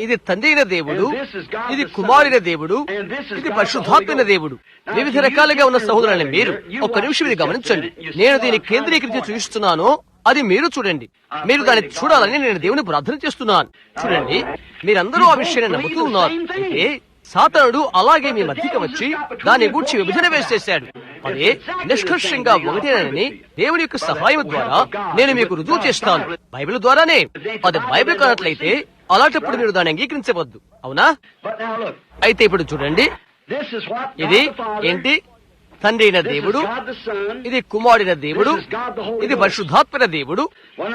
ఇది తండ్రి అయిన దేవుడు ఇది కుమారుల దేవుడు ఇది పరిశుద్ధాత్మైన దేవుడు. వివిధ రకాలుగా ఉన్న సహోదరులని మీరు ఒక్క నిమిషం ఇది గమనించండి. నేను దీన్ని కేంద్రీకరించి చూపిస్తున్నాను అది మీరు చూడండి. మీరు దాన్ని చూడాలని నేను దేవుని ప్రార్థన చేస్తున్నాను. చూడండి. మీరందరూ ఆ విషయాన్ని నమ్ముతూ ఉన్నారు. అయితే సాతనుడు అలాగే మీ మధ్యకి వచ్చి దాన్ని గూర్చి విభజన వేసేశాడు. అదే నిష్కర్షంగా ఒకటేనని దేవుని యొక్క సహాయం ద్వారా నేను మీకు రుజువు చేస్తాను. బైబిల్ ద్వారానే. అది బైబిల్ కానట్లయితే అలాంటప్పుడు మీరు దాన్ని అంగీకరించవద్దు. అవునా? అయితే ఇప్పుడు చూడండి. ఇది ఏంటి? తండ్రి అయిన దేవుడు ఇది కుమారుడైన దేవుడు ఇది పరిశుద్ధాత్మైన దేవుడు.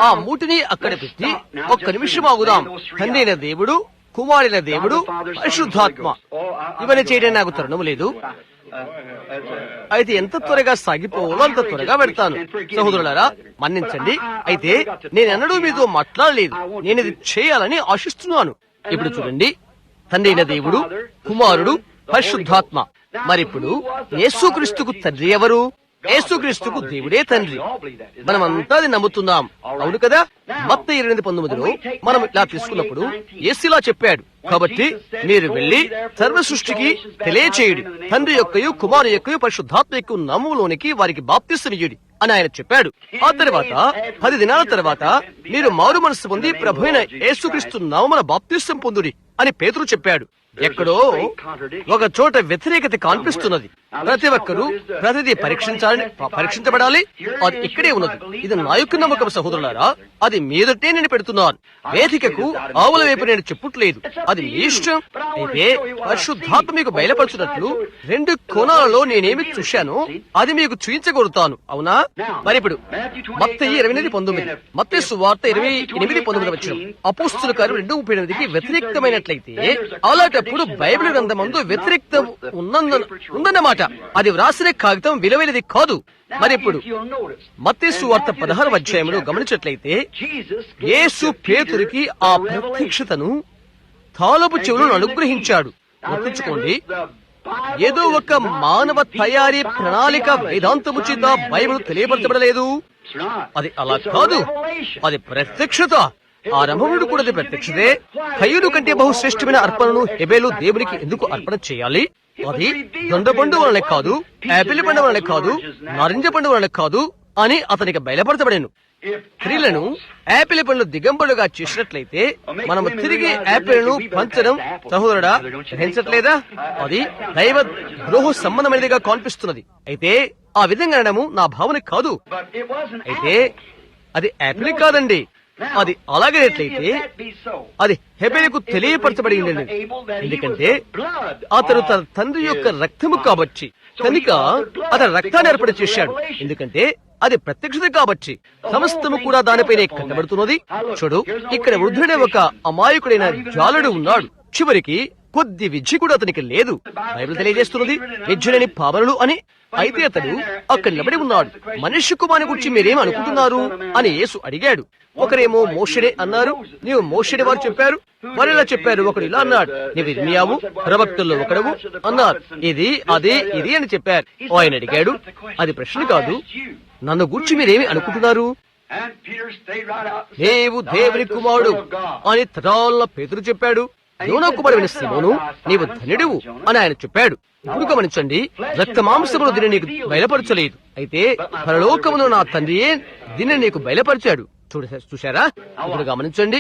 ఆ మూటిని అక్కడ పెట్టి ఒక్క నిమిషం ఆగుదాం. తండ్రి అయిన దేవుడు కుమారుడైన దేవుడు పరిశుద్ధాత్మ. ఇవన్నీ చేయడానికి నాకు తరుణం లేదు. అయితే ఎంత త్వరగా సాగిపోవాలో అంత త్వరగా పెడతాను. సహోదరులారా మన్నించండి. అయితే నేనెన్నడూ మీతో మాట్లాడలేదు. నేను ఇది చేయాలని ఆశిస్తున్నాను. ఇప్పుడు చూడండి. తండ్రి అయిన దేవుడు కుమారుడు పరిశుద్ధాత్మ. మరిప్పుడు యేసుక్రీస్తుకు తండ్రి ఎవరు? యేసుక్రీస్తుకు దేవుడే తండ్రి. మనమంతా అది నమ్ముతున్నాం. అవును కదా? మత్త ఎనిమిది పంతొమ్మిదిలో మనం ఇలా తీసుకున్నప్పుడు యేసులా చెప్పాడు. కాబట్టి మీరు వెళ్ళి సర్వ సృష్టికి తెలియచేయుడి. తండ్రి యొక్కయు కుమారు యొక్కయు పరిశుద్ధాత్మ యొక్క నామములోనికి వారికి బాప్తిస్తనియుడి అని ఆయన చెప్పాడు. ఆ తర్వాత పది దినాల తర్వాత మీరు మారు మనసు పొంది ప్రభు అయిన యేసుక్రీస్తు నామమున బాప్తిస్తం పొందుడి అని పేతురు చెప్పాడు. ఎక్కడో ఒక చోట వ్యతిరేకత కనిపిస్తున్నది. ప్రతి ఒక్కరూ ప్రతిదీ పరీక్షించాలని పరీక్షించబడాలి. అది ఇక్కడే ఉన్నది. ఇది నా యొక్క నమ్మకం సహోదరులారా అది మీదటే నేను పెడుతున్నాను. వేదికకు ఆవుల వైపు నేను చెప్పుట్లేదు. అది మీ ఇష్టం. అయితే పరిశుద్ధాత్మ మీకు బయలుపరచున్నట్లు రెండు కోణాలలో నేనేమి చూశానో అది మీకు చూపించగలుగుతాను అవునా? మరి ఇప్పుడు మత్త ఇరవై ఎనిమిది పంతొమ్మిది. మత్త సువార్త ఇరవై ఎనిమిది పంతొమ్మిది వచ్చిన అపోస్తుల కార్యం రెండు ముప్పై ఎనిమిదికి వ్యతిరేక్తమైనట్లయితే అలాంటప్పుడు బైబిల్ గ్రంథమందు వ్యతిరేక్తం ఉన్నందు ఉందన్నమాట. అది వ్రాసిన కాగితం విలువైనది కాదు. మరి ఇప్పుడు మత్తేసు వార్త పదహారు అధ్యాయంలో గమనించట్లయితే యేసు పేతురికి ఆ ప్రత్యక్షతను తాలపు చెవులను అనుగ్రహించాడు. గుర్తుంచుకోండి. ఏదో ఒక మానవ తయారీ ప్రణాళిక వేదాంతము చేత బైబిల్ తెలియపరచబడలేదు. అది అలా కాదు. అది ప్రత్యక్షత. ఆ ఆరంభముడు కూడా ప్రత్యక్షదే ప్రత్యక్షతే కయ్యూరు కంటే బహుశ్రేష్టమైన అర్పణను హెబేలు దేవునికి ఎందుకు అర్పణ చేయాలి? అది దొండపండు వలన కాదు యాపిల్ పండు వలన కాదు నారింజ పండు వలన కాదు అని అతనికి బయలుపరచబడాను. స్త్రీలను యాపిల్ పండ్లు దిగంబడుగా చేసినట్లయితే మనము తిరిగి యాపిల్ను పంచడం సహోదరుడా గ్రహించట్లేదా? అది దైవ ద్రోహ సంబంధమైనదిగా కనిపిస్తున్నది. అయితే ఆ విధంగా అనడము నా భావన కాదు. అయితే అది యాపిల్ కాదండి. అది అలాగేట్లయితే అది హెబేలకు తెలియపరచబడి ఉండేది. ఎందుకంటే అతడు తన తండ్రి యొక్క రక్తము కాబట్టి. కనుక అతను రక్తాన్ని ఏర్పడి చేశాడు. ఎందుకంటే అది ప్రత్యక్షత కాబట్టి. సమస్తము కూడా దానిపైనే కట్టబడుతున్నది చూడు ఇక్కడ వృద్ధుడే ఒక అమాయకుడైన జాలుడు ఉన్నాడు. చివరికి కొద్ది విద్య కూడా అతనికి లేదు. బైబిల్ తెలియజేస్తున్నది విద్యులని పావనులు అని. అయితే అతడు అక్కడ నిలబడి ఉన్నాడు. మనిషి కుమారుని గురించి మీరేం అనుకుంటున్నారు అని యేసు అడిగాడు. ఒకరేమో మోషడే అన్నారు. నీవు మోషడే వారు చెప్పారు. వారు ఇలా చెప్పారు. ఒకడు ఇలా అన్నాడు. నీవు ఇర్మియావు ప్రవక్తల్లో ఒకడవు అన్నారు. ఇది అది ఇది అని చెప్పారు. ఆయన అడిగాడు. అది ప్రశ్న కాదు. నన్ను గురించి మీరేమి అనుకుంటున్నారు? నీవు దేవుని కుమారుడు అని తరాల పేతురు చెప్పాడు. యోనా కుమారుడైన సిమోను నీవు ధన్యుడువు అని ఆయన చెప్పాడు. ఇప్పుడు గమనించండి రక్త మాంసములు దీన్ని నీకు బయలుపరచలేదు. అయితే పరలోకమును నా తండ్రియే దీన్ని నీకు బయలుపరిచాడు. చూడ చూశారా? ఇప్పుడు గమనించండి.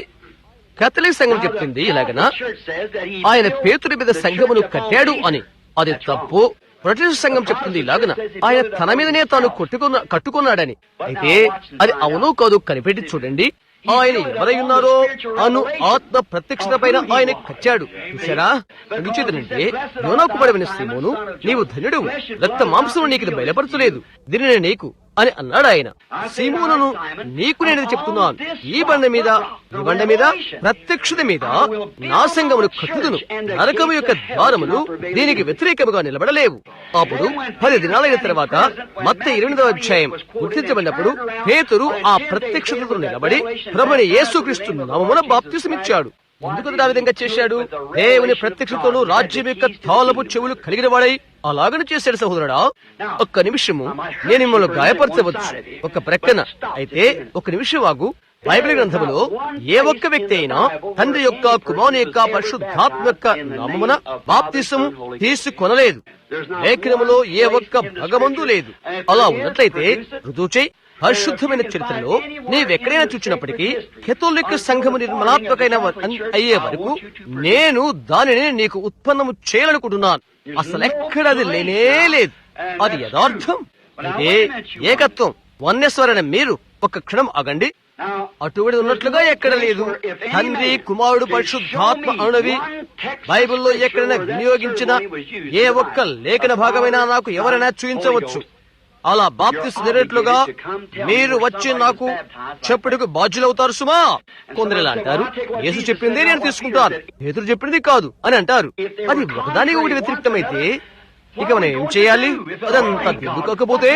కథలిక్ సంఘం చెప్తుంది ఇలాగనా? ఆయన పేతుడి మీద సంఘమును కట్టాడు అని. అది తప్పు. ప్రొటెస్ట్ సంఘం చెప్తుంది ఇలాగన? ఆయన తన మీదనే తాను కొట్టుకున్న కట్టుకున్నాడని. అయితే అది అవునో కాదు కనిపెట్టి చూడండి. ఆయన ఎవరై ఉన్నారో అను ఆత్మ ప్రత్యక్షత పైన ఆయన కచ్చాడు. చూసారా యోనాకు పడవిన సీమోను నీవు ధన్యుడు రక్త మాంసము నీకు బయలుపరచలేదు. దీనిని నీకు అని అన్నాడు ఆయన. సీమోనును నీకు నేను చెప్తున్నాను? ఈ బండ మీద ఈ బండ మీద ప్రత్యక్షత మీద నా సంగమును కట్టుదును నరకము యొక్క ద్వారములు దీనికి వ్యతిరేకముగా నిలబడలేవు. అప్పుడు పది దినాలైన తర్వాత మత్త ఇరవై అధ్యాయం గుర్తించబడినప్పుడు పేతురు ఆ ప్రత్యక్షతతో నిలబడి ప్రభుని యేసుక్రీస్తు నవమున బాప్తిసమిచ్చాడు. ఎందుకు ఆ విధంగా చేశాడు? దేవుని ప్రత్యక్షతోను రాజ్యం యొక్క తాళపు చెవులు కలిగిన వాడై అలాగని చేశాడు సహోదరుడా. ఒక్క నిమిషము నేను మిమ్మల్ని గాయపరచవచ్చు. ఒక ప్రకటన. అయితే ఒక నిమిషం ఆగు. బైబిల్ గ్రంథములో ఏ ఒక్క వ్యక్తి అయినా తండ్రి యొక్క కుమారుని యొక్క పరిశుద్ధాత్మ యొక్క నామమున బాప్తిసం తీసుకొనలేదు. లేఖనములో ఏ ఒక్క భగమందు లేదు. అలా ఉన్నట్లయితే రుజువు పరిశుద్ధమైన చరిత్రలో నీవెక్కడైనా చూచినప్పటికీ కెథోలిక్ సంఘము నిర్మలాత్మకైన అయ్యే వరకు నేను దానిని నీకు ఉత్పన్నము చేయాలనుకుంటున్నాను. అసలు ఎక్కడ అది లేనే లేదు. అది యథార్థం. ఇదే ఏకత్వం. వన్యస్వరణ మీరు ఒక క్షణం ఆగండి. అటువంటి ఉన్నట్లుగా ఎక్కడ లేదు. తండ్రి కుమారుడు పరిశుద్ధాత్మ అణువి బైబిల్లో ఎక్కడైనా వినియోగించిన ఏ ఒక్క లేఖన భాగమైనా నాకు ఎవరైనా చూపించవచ్చు. అలా బాప్తిస్ మీరు వచ్చి నాకు చెప్పుడుకు బాధ్యులవుతారు సుమా. కొందరు ఇలా అంటారు? యేసు చెప్పిందే నేను తీసుకుంటాను. పేతురు చెప్పింది కాదు అని అంటారు. అది ఒకదానికి ఒకటి వ్యతిరేక్తమైతే ఇక మనం ఏం చేయాలి? అదంతా దిద్దుకోకపోతే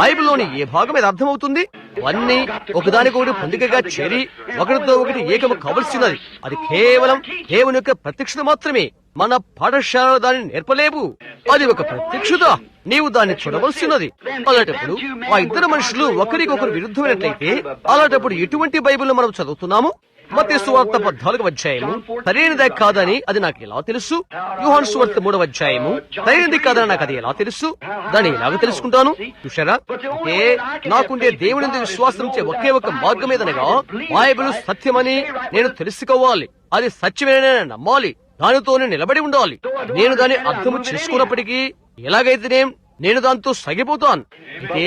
బైబిల్లోని ఏ భాగం ఇది అర్థమవుతుంది? అన్ని ఒకదానికొకటి పొందికగా చేరి ఒకరితో ఒకటి ఏకము కావలసినది? అది కేవలం దేవుని యొక్క ప్రత్యక్షత మాత్రమే. మన పాఠశాల దాన్ని నేర్పలేవు. అది ఒక ప్రత్యక్షత. నీవు దాన్ని చూడవలసినది. అలాంటప్పుడు ఆ ఇద్దరు మనుషులు ఒకరికొకరు విరుద్ధమైనట్లయితే అలాంటప్పుడు ఎటువంటి బైబిల్ మనం చదువుతున్నాము? మతి సువార్త పద్నాలుగు అధ్యాయము. సరైనదే కాదని అది నాకు ఎలా తెలుసు? యుహాన్ సువార్త మూడవ అధ్యాయము. సరైనది కాదని నాకు అది ఎలా తెలుసు? దాన్ని ఎలాగ తెలుసుకుంటాను? చూసారా అంటే నాకుండే దేవుని విశ్వాసం ఒకే ఒక మార్గం ఏదనగా బైబిల్ సత్యమని నేను తెలుసుకోవాలి. అది సత్యమేనని నమ్మాలి. దానితోనే నిలబడి ఉండాలి. నేను దాన్ని అర్థం చేసుకున్నప్పటికీ ఎలాగైతేనే నేను దాంతో సగిపోతాను. అయితే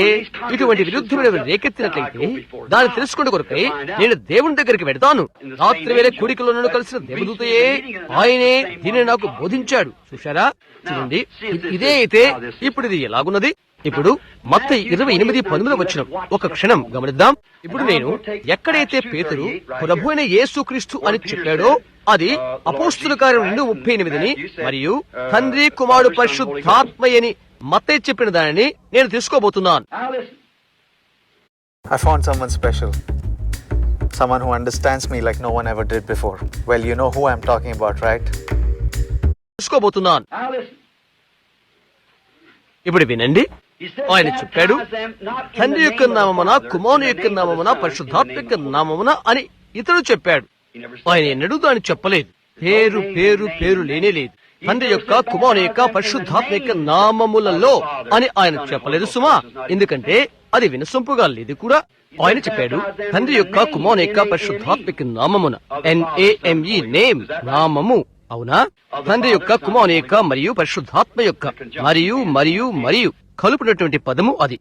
ఇటువంటి విరుద్ధమైన రేకెత్తినట్లయితే దాన్ని తెలుసుకునే కొరకై నేను దేవుని దగ్గరికి వెడతాను. రాత్రి వేళ కూడికలో నన్ను కలిసిన దేవదూతయే ఆయనే దీనిని నాకు బోధించాడు. చూశారా? చూడండి. ఇదే అయితే ఇప్పుడు ఇది ఎలాగున్నది? ఇప్పుడు మత్త ఇరవై ఎనిమిది పంతొమ్మిది వచ్చిన ఒక క్షణం గమనిద్దాం. ఇప్పుడు నేను ఎక్కడైతే పేతురు ప్రభు అయిన యేసుక్రీస్తు అని చెప్పాడో అది అపోస్తుల కార్యం రెండు ముప్పై ఎనిమిదిని మరియు తండ్రి కుమారుడు పరిశుద్ధాత్మయని మత్తయ్య చెప్పిన దానిని నేను తీసుకోబోతున్నాను. I found someone special. Someone who understands me like no one ever did before. Well, you know who I'm talking about, right? తీసుకోబోతున్నాను Now listen. ఇప్పుడు వినండి ఆయన చెప్పాడు "Baptize them not in the తండ్రి యొక్క నామమున కుమారుని యొక్క నామమున పరిశుద్ధాత్మ యొక్క నామమున అని ఇతడు చెప్పాడు ఆయన. ఎన్నడూ దాన్ని చెప్పలేదు. పేరు పేరు పేరు లేనే లేదు. తండ్రి యొక్క కుమారుని యొక్క పరిశుద్ధాత్మ యొక్క నామములలో అని ఆయన చెప్పలేదు సుమా. ఎందుకంటే అది వినసొంపుగా లేదు కూడా. ఆయన చెప్పాడు తండ్రి యొక్క కుమారుని యొక్క పరిశుద్ధాత్మ యొక్క నామమున. ఎన్ఏఎంఈ నేమ్ నామము. అవునా? తండ్రి యొక్క కుమారుని యొక్క మరియు పరిశుద్ధాత్మ యొక్క మరియు మరియు మరియు కలుపునటువంటి పదము అది.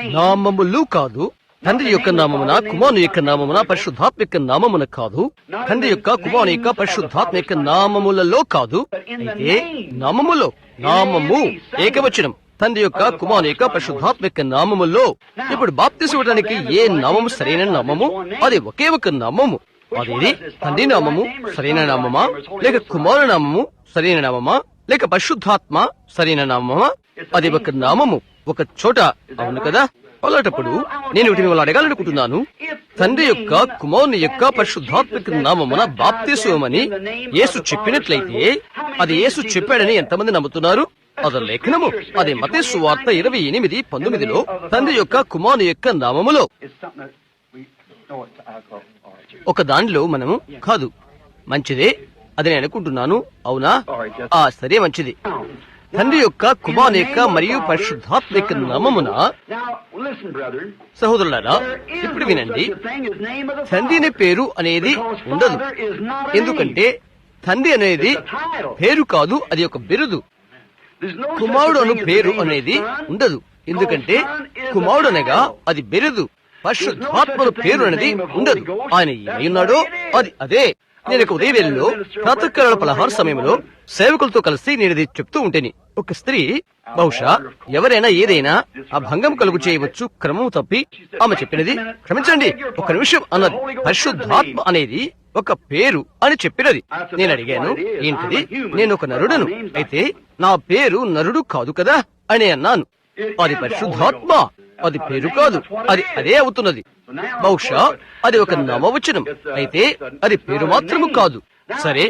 నామములు కాదు తండ్రి యొక్క నామమున కుమారుని యొక్క నామమున పరిశుద్ధాత్మ యొక్క నామమున కాదు. తండ్రి యొక్క కుమారుని యొక్క పరిశుద్ధాత్మ యొక్క నామములలో కాదు. అయితే నామములో నామము ఏకవచనం. తండ్రి యొక్క కుమారుని యొక్క పరిశుద్ధాత్మ యొక్క నామములో. ఇప్పుడు బాప్తిసం ఇవ్వడానికి ఏ నామము సరైన నామము? అది ఒకే ఒక నామము. అదేది? తండ్రి నామము సరైన నామమా? లేక కుమారు నామము సరైన నామమా? లేక పరిశుద్ధాత్మ సరైన నామమా? అది ఒక నామము. ఒక చోట అవును కదా? అలాంటప్పుడు నేను వీటిని మిమ్మల్ని అడగాలనుకుంటున్నాను. తండ్రి యొక్క కుమారుని యొక్క పరిశుద్ధాత్మక నామమున బాప్తిస్వమని యేసు చెప్పినట్లయితే అది యేసు చెప్పాడని ఎంతమంది నమ్ముతున్నారు? అది లేఖనము. అది మతేసు సువార్త ఇరవై ఎనిమిది పంతొమ్మిదిలో తండ్రి యొక్క కుమారుని యొక్క నామములో. ఒక దానిలో మనము కాదు. మంచిదే అది నేను అనుకుంటున్నాను. అవునా? ఆ సరే మంచిది. తండ్రి యొక్క కుమారుని యొక్క మరియు పరిశుద్ధాత్మిక నామమున. సహోదరులారా ఇప్పుడు వినండి. తండ్రిని పేరు అనేది ఉండదు. ఎందుకంటే తండ్రి అనేది పేరు కాదు అది ఒక బిరుదు. కుమారుడు అను పేరు అనేది ఉండదు. ఎందుకంటే కుమారుడు అనగా అది బిరుదు. పరిశుద్ధాత్మ పేరు అనేది ఉండదు. ఆయన ఏమన్నాడో అది అదే. నేను ఒక ఉదయవేళలో ప్రాతకాల పలహార సమయంలో సేవకులతో కలిసి నేను చెప్తూ ఉంటేని. ఒక స్త్రీ బహుశా ఎవరైనా ఏదైనా ఆ భంగం కలుగు చేయవచ్చు క్రమం తప్పి ఆమె చెప్పినది క్షమించండి ఒక నిమిషం అన్నది. పరిశుద్ధాత్మ అనేది ఒక పేరు అని చెప్పినది. నేను అడిగాను ఏంటిది? నేను ఒక నరుడను. అయితే నా పేరు నరుడు కాదు కదా? అని అన్నాను. అది పరిశుద్ధాత్మ. అది పేరు కాదు అది అదే అవుతున్నది. బహుశా అది ఒక నవవచనం. అయితే అది పేరు మాత్రము కాదు. సరే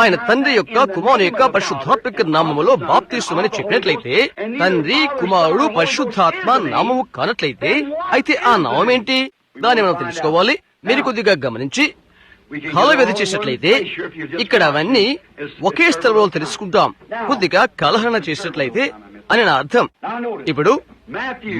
ఆయన తండ్రి యొక్క కుమారు యొక్క పరిశుద్ధాత్మక నామములో బాప్తీసుమని చెప్పినట్లయితే తండ్రి కుమారుడు పరిశుద్ధాత్మ నామము కానట్లయితే అయితే ఆ నామం ఏంటి దాన్ని మనం తెలుసుకోవాలి. మీరు కొద్దిగా గమనించి We కాల వ్యధి చేసినట్లయితే ఇక్కడ అవన్నీ ఒకే స్థలంలో తెలుసుకుంటాం. కొద్దిగా కలహన చేసినట్లయితే అని నా అర్థం. ఇప్పుడు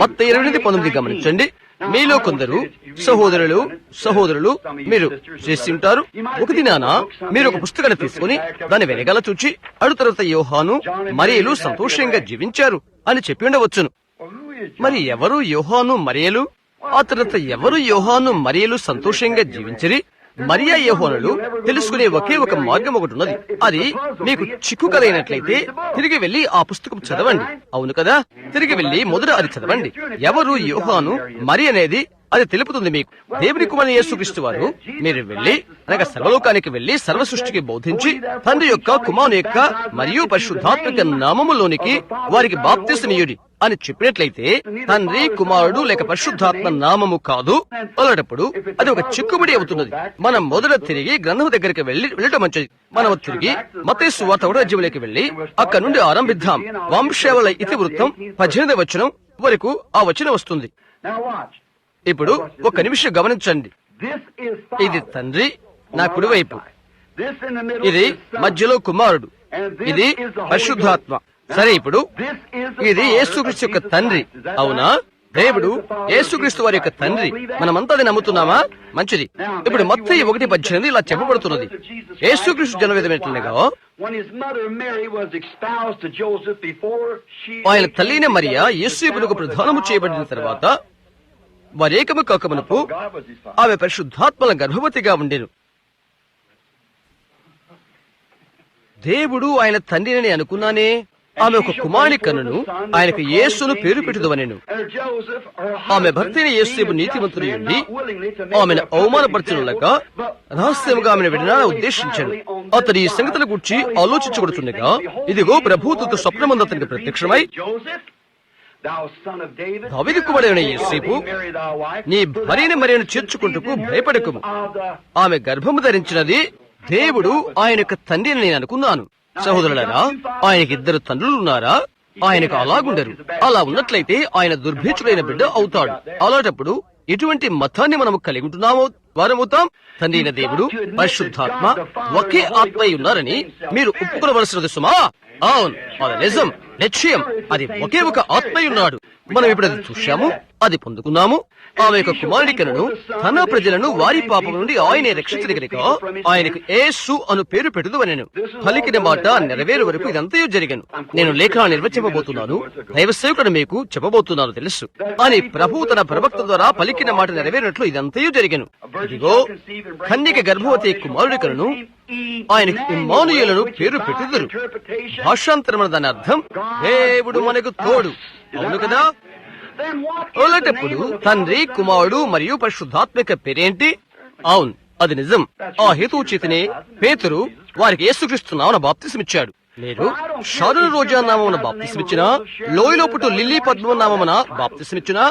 మొత్త ఇరవై ఎనిమిది పంతొమ్మిది గమనించండి. మీలో కొందరు సహోదరులు సహోదరులు మీరు చేసి ఉంటారు. ఒక దినాన మీరు ఒక పుస్తకాన్ని తీసుకుని దాని వెనకాల చూచి అడు తర్వాత యోహాను మరియలు సంతోషంగా జీవించారు అని చెప్పి ఉండవచ్చును. మరి ఎవరు యోహాను మరియలు? ఆ తర్వాత ఎవరు యోహాను మరియలు సంతోషంగా జీవించరి? మరియా యోహానులు తెలుసుకునే ఒకే ఒక మార్గం ఒకటి ఉన్నది. అది మీకు చిక్కు కలైనట్లయితే తిరిగి వెళ్ళి ఆ పుస్తకం చదవండి. అవును కదా? తిరిగి వెళ్ళి మొదట అది చదవండి. ఎవరు యోహాను మరి అనేది అది తెలుపుతుంది మీకు. దేవుని కుమారి యేసుక్రీస్తు వారు మీరు వెళ్ళి అనగా సర్వలోకానికి వెళ్ళి సర్వ సృష్టికి బోధించి తండ్రి యొక్క కుమారుని యొక్క మరియు పరిశుద్ధాత్మక నామములోనికి వారికి బాప్తిస్తనీయుడి అని చెప్పినట్లయితే తండ్రి కుమారుడు లేక పరిశుద్ధాత్మ నామము కాదు అలాంటప్పుడు అది ఒక చిక్కుబడి అవుతున్నది. మనం మొదట తిరిగి గ్రంథం దగ్గరికి వెళ్ళి వెళ్ళటం మంచిది. మనం తిరిగి మతేసు వాతావరణ ఒకటో వెళ్ళి అక్కడ నుండి ఆరంభిద్దాం. వంశావళ ఇతివృత్తం పద్దెనిమిది వచనం వరకు ఆ వచనం వస్తుంది. Now watch. ఇప్పుడు ఒక నిమిషం గమనించండి. ఇది తండ్రి నా కుడి వైపు ఇది మధ్యలో కుమారుడు. ఇది పరిశుద్ధాత్మ. సరే ఇప్పుడు ఇది యేసుక్రీస్తు యొక్క తండ్రి. అవునా? దేవుడు యేసుక్రీస్తు వారి యొక్క తండ్రి. మనమంతా అది నమ్ముతున్నామా? మంచిది. ఇప్పుడు మొత్తం ఒకటి పద్దెనిమిది ఇలా చెప్పబడుతున్నది. యేసుక్రీస్తు జనవేదం ఎట్లనేగా ఆయన తల్లినే మరియా యేసు ప్రధానము చేయబడిన తర్వాత వరేకము కాకమునకు ఆమె పరిశుద్ధాత్మల గర్భవతిగా ఉండెను. దేవుడు ఆయన తండ్రిని అనుకున్నానే ఆమె ఒక కుమారుని కన్నును ఆయనకు యేసును పేరు పెట్టుదవనెను. ఆమె husband, భర్తైన యేసేపు నీతిమంతుడు ఉండి ఆమెను a రహస్యముగా ఆమెను విడనాలని ఉద్దేశించాడు. అతడు ఈ సంగతుల గురించి ఆలోచించబడుతుండగా ఇదిగో ప్రభుత్వ స్వప్నమందు అతనికి ప్రత్యక్షమై కుమారుడైన యేసేపు, నీ భార్యని మరియను చేర్చుకుంటకు భయపడకుము. ఆమె గర్భము ధరించినది దేవుడు ఆయన యొక్క తండ్రిని నేను అనుకున్నాను. సహోదరులారా ఆయనకి ఇద్దరు తండ్రులు ఉన్నారా? ఆయనకు అలాగుండరు. అలా ఉన్నట్లయితే ఆయన దుర్భీచుడైన బిడ్డ అవుతాడు. అలాంటప్పుడు ఎటువంటి మతాన్ని మనము కలిగి ఉంటున్నామో వారమవుతాం? తండ్రి అయిన దేవుడు పరిశుద్ధాత్మ ఒకే ఆత్మ ఉన్నారని మీరు ఒప్పుకోవలసినది సుమా అవును అది నిజం. నిశ్చయం అది ఒకే ఒక ఆత్మ ఉన్నాడు మనం ఇప్పుడు అది చూశాము అది పొందుకున్నాము. ఆమె యొక్క కుమారుడికను తన ప్రజలను వారి పాపం నుండి ఆయనే రక్షించదు కనుక ఆయనకు ఏసు అను పేరు పెట్టుదు నేను పలికిన మాట నెరవేరు వరకు ఇదంతయో జరిగాను. నేను లేఖ నిర్వచింపబోతున్నాను దైవసేవకుడు మీకు చెప్పబోతున్నాను తెలుసు. అని ప్రభు తన ప్రవక్త ద్వారా పలికిన మాట నెరవేరినట్లు ఇదంతయో జరిగాను. ఇదిగో కన్యక గర్భవతి కుమారుడికలను ఆయనకు ఇమానుయులను పేరు పెట్టుదురు భాషాంతరమైన దాని అర్థం దేవుడు మనకు తోడు. అవును కదా? అలాంటప్పుడు తండ్రి కుమారుడు మరియు పరిశుద్ధాత్మిక పేరేంటి? అవును అది నిజం. ఆ హేతువు చేతనే పేతురు వారికి యేసుక్రీస్తు నామన బాప్తిసమిచ్చాడు. లేదు షారుల రోజా నామమున బాప్తిసమిచ్చినా లోయలో పుట్టు లిల్లీ పద్మ నామమున బాప్తిసమిచ్చినా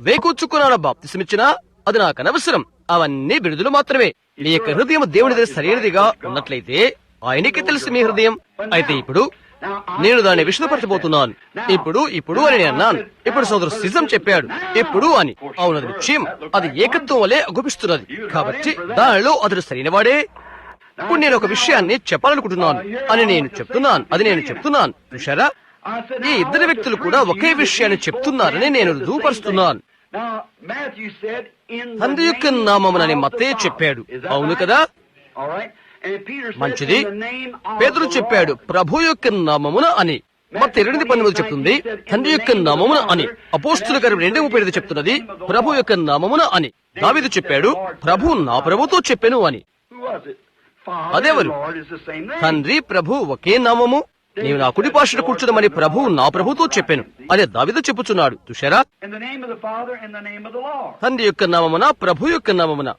వేకొచ్చుకున్న బాప్తిసమిచ్చినా అది నాకు అనవసరం. అవన్నీ బిరుదులు మాత్రమే. నీ యొక్క హృదయం దేవుని దగ్గర సరైనదిగా ఉన్నట్లయితే ఆయనకి తెలుసు మీ హృదయం. అయితే ఇప్పుడు నేను దాన్ని విషదపరచబోతున్నాను. ఇప్పుడు ఇప్పుడు అని నేను అన్నాను. ఇప్పుడు సోదరు సిజం చెప్పాడు. ఇప్పుడు అని. అవునది నిశ్చయం. అది ఏకత్వం వలె అగుపిస్తున్నది. కాబట్టి దానిలో అతడు సరైనవాడే. ఇప్పుడు నేను ఒక విషయాన్ని చెప్పాలనుకుంటున్నాను అని నేను చెప్తున్నాను. అది నేను చెప్తున్నాను. చూశారా? ఈ ఇద్దరు వ్యక్తులు కూడా ఒకే విషయాన్ని చెప్తున్నారని నేను రుజువుపరుస్తున్నాను. తండ్రి యొక్క నామమునని Father. చెప్పాడు. అవును? కదా? మంచిది. పేదరు చెప్పాడు. ప్రభు యొక్క నామమున అని. మత ఎనిమిది పన్నెండు చెప్తుంది తండ్రి యొక్క నామమున అని. అపోస్తుల గారి రెండు ముప్పై ఐదు చెప్తున్నది ప్రభు యొక్క నామమున అని. దావిదు చెప్పాడు ప్రభు నా ప్రభుతో చెప్పాను అని. అదెవరు? తండ్రి ప్రభు ఒకే నామము. నీవు నా కుడి పాషట కూర్చుదమని ప్రభు నా ప్రభుతో చెప్పాను. అదే దావిదు చెప్పుచున్నాడు Lord. తండ్రి యొక్క నామమున ప్రభు యొక్క నామమున.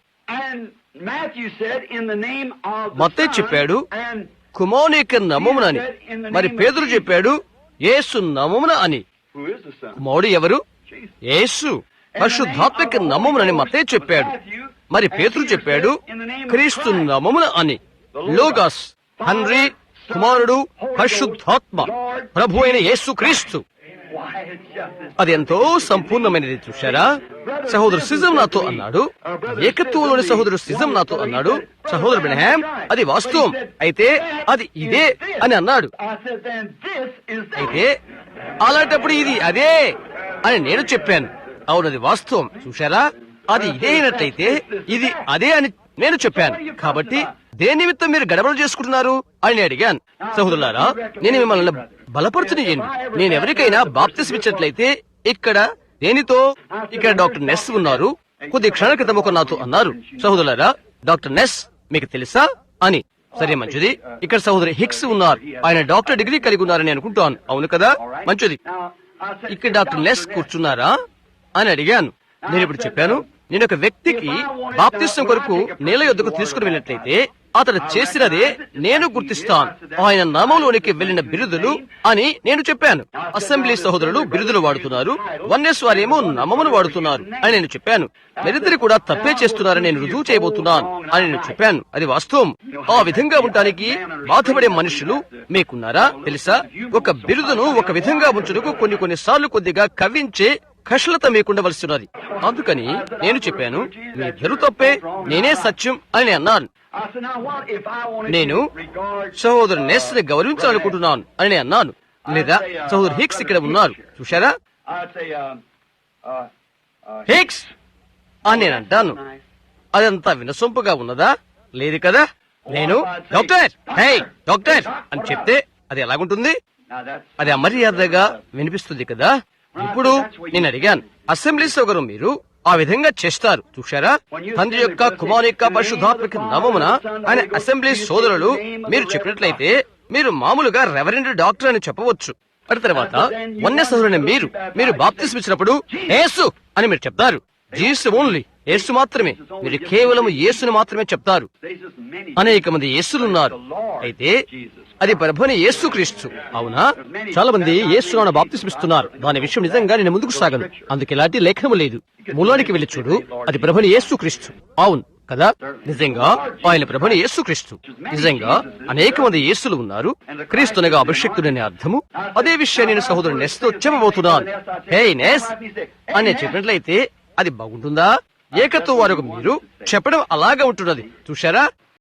Son, చెప్పాడు, and కుమారుని యొక్క నామమున అని. మరి పేదరు చెప్పాడు యేసు నామమున అని? కుమారుడు ఎవరు. యేసు. పరిశుద్ధాత్మక నామమునని మత్తయి చెప్పాడు. మరి పేతురు చెప్పాడు క్రీస్తు నామమున అని. లోగాస్ తండ్రి కుమారుడు పరిశుద్ధాత్మ ప్రభు అయిన యేసు క్రీస్తు అది ఎంతో సంపూర్ణమైనది చూశారా? సహోదరు సిజం నాతో అన్నాడు ఏకత్వంలోని సహోదరు సిజం నాతో అన్నాడు సహోదరు బ్రహ్యాం అది వాస్తవం అయితే అది ఇదే అని అన్నాడు. అయితే అలాంటప్పుడు ఇది అదే అని నేను చెప్పాను అవునది వాస్తవం చూశారా? అది ఇదే అయినట్లయితే ఇది అదే అని నేను చెప్పాను. కాబట్టి దేని నిమిత్తం మీరు గడబడలు చేసుకుంటున్నారు అని అడిగాను. సహోదరులారా నేను మిమ్మల్ని బలపరచునియండి నేను ఎవరికైనా బాప్తిస్ ఇచ్చినట్లయితే ఇక్కడ దేనితో? ఇక్కడ డాక్టర్ నెస్ ఉన్నారు. కొద్ది క్షణాల క్రితం ఒక నాతో అన్నారు. సహోదరులారా డాక్టర్ నెస్ మీకు తెలుసా అని. సరే మంచిది. ఇక్కడ సహోదరి హిక్స్ ఉన్నారు. ఆయన డాక్టర్ డిగ్రీ కలిగి ఉన్నారని అనుకుంటాను. అవును కదా మంచిది. ఇక్కడ డాక్టర్ నెస్ కూర్చున్నారా అని అడిగాను. నేను ఇప్పుడు చెప్పాను నేను ఒక వ్యక్తికి బాప్తిష్టం కొరకు నేల యొద్దకు తీసుకుని వెళ్ళినట్లయితే అతడు చేసినదే నేను గుర్తిస్తాను. ఆయన నామంలోనికి వెళ్ళిన బిరుదులు అని నేను చెప్పాను. అసెంబ్లీ సహోదరులు బిరుదులు వాడుతున్నారు. వన్యస్ వారేమో నమమును వాడుతున్నారు అని నేను చెప్పాను. మీరిద్దరు కూడా తప్పే చేస్తున్నారని నేను రుజువు చేయబోతున్నాను అని నేను చెప్పాను. అది వాస్తవం. ఆ విధంగా ఉండటానికి బాధపడే మనుషులు మీకున్నారా? తెలుసా? ఒక బిరుదును ఒక విధంగా ఉంచుటకు కొన్ని కొన్ని సార్లు కొద్దిగా కవ్వించే కషలత మీకుండవలసినది. అందుకని నేను చెప్పాను మీ ఇద్దరు తప్పే నేనే సత్యం అని అన్నాను. నేను సహోదరు నెస్ గౌరవించాలనుకుంటున్నాను అని అన్నాను. లేదా సహోదరు హిక్స్ ఇక్కడ ఉన్నారు. చూశారా? హిక్స్ అని నేను అంటాను. అదంతా వినసొంపుగా ఉన్నదా? లేదు కదా? నేను డాక్టర్ హే డాక్టర్ అని చెప్తే అది ఎలాగుంటుంది? అది అమర్యాదగా వినిపిస్తుంది కదా? ఇప్పుడు నేను అడిగాను అసెంబ్లీ సోగరు మీరు ఆ విధంగా చేస్తారు చూశారా? తండ్రి యొక్క కుమారు యొక్క పరిశుద్ధాత్మక నవమున ఆయన అసెంబ్లీ సోదరులు మీరు చెప్పినట్లయితే మీరు మామూలుగా రెవరెండ్ డాక్టర్ అని చెప్పవచ్చు. అటు తర్వాత వన్య సహోదరుని మీరు మీరు బాప్తిస్మ ఇచ్చినప్పుడు ఏసు అని మీరు చెప్తారు. జీసు ఓన్లీ యేసు మాత్రమే. మీరు కేవలం యేసును మాత్రమే చెప్తారు. అనేక మంది యేసులున్నారు. అయితే అది ప్రభుని యేసు క్రీస్తు అవునా? చాలా మంది యేసునాన బాప్తిస్మిస్తున్నారు. దాని విషయం నిజంగా నేను ముందుకు సాగను. అందుకు ఇలాంటి లేఖనము లేదు. మూలానికి వెళ్ళి చూడు. అది ప్రభుని యేసు క్రీస్తు అవును కదా? నిజంగా ఆయన ప్రభుని యేసు క్రీస్తు నిజంగా అనేక మంది యేసులు ఉన్నారు. క్రీస్తునగా అభిషక్తుడని అర్థము. అదే విషయం నేను సహోదరుడు నెస్తో చెప్పబోతున్నాను హే నెస్! అని చెప్పినట్లయితే అది బాగుంటుందా? ఏకత్వం వారు మీరు చెప్పడం అలాగా ఉంటున్నది. చూశారా?